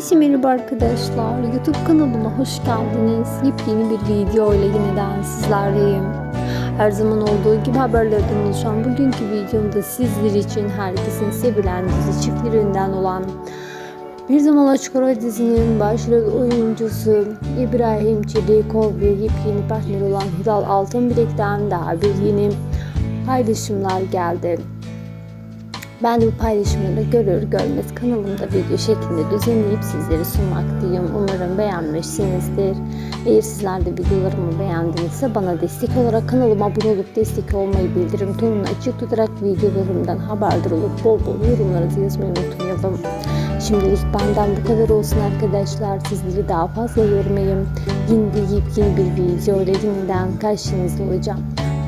Herkese merhaba arkadaşlar. YouTube kanalıma hoş geldiniz. Yepyeni bir video ile yeniden sizlerleyim. Her zaman olduğu gibi haberlerden oluşan bugünkü videomda sizler için herkesin sevilen dizi çiftlerinden olan bir zaman Açık Ara dizinin başrol oyuncusu İbrahim Çelikov ve yepyeni partner olan Hilal Altınbilek'ten daha bir yeni paylaşımlar geldi. Ben de bu paylaşımları görür görmez kanalımda video şeklinde düzenleyip sizlere sunmaktayım. Umarım beğenmişsinizdir. Eğer sizler de videolarımı beğendinizse bana destek olarak kanalıma abone olup destek olmayı bildirim tonunu açık tutarak videolarımdan haberdar olup bol bol yorumlarınızı yazmayı unutmayalım. Şimdilik benden bu kadar olsun arkadaşlar. Sizleri daha fazla yormayayım. Yine de yepyeni bir video ile yeniden karşınızda olacağım.